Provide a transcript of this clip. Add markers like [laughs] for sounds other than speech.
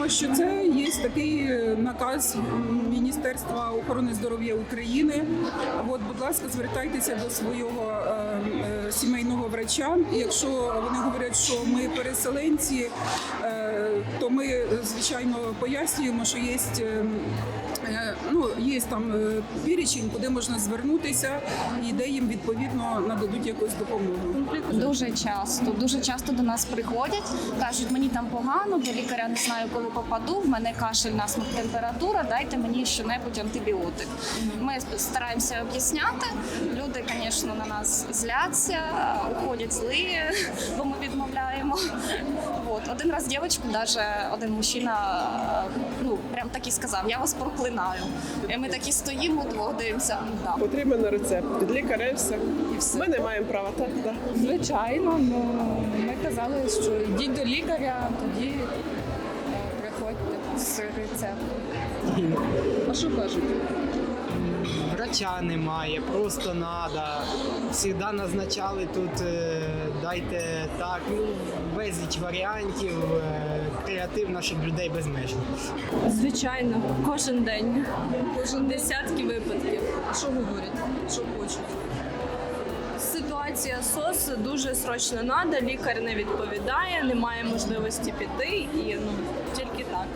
Знаємо, що це є такий е, наказ Міністерства охорони здоров'я України. От, будь ласка, звертайтеся до свого е, е, сімейного врача. Якщо вони говорять, що ми переселенці, то ми звичайно пояснюємо, що є. Ну, є там перечень, куди можна звернутися, і де їм відповідно нададуть якусь допомогу. Дуже часто, дуже часто до нас приходять, кажуть, мені там погано, до лікаря не знаю, коли попаду. В мене кашель, насморк, температура. Дайте мені щонебудь антибіотик. Ми стараємося об'ясняти. Люди, звісно, на нас зляться, уходять злі, [laughs] бо ми відмовляємо. От один раз дівчинку, навіть один мужчина, ну прям так і сказав: я вас проклинаю. І ми такі стоїмо, двох дивимося. Да. Потрібен рецепт від лікаря все. І все. Ми не маємо права так. Да. Звичайно, ну ми казали, що йдіть до лікаря, тоді рецептом. А що кажуть? Врача немає, просто надо. Всегда назначали тут, е, дайте так, ну, безліч варіантів, е, креатив наших людей безмежний. Звичайно, кожен день. Кожен десятки випадків. А що говорять? Що хочуть? Ситуація СОС дуже срочно надо, лікар не відповідає, немає можливості піти і ну тільки так.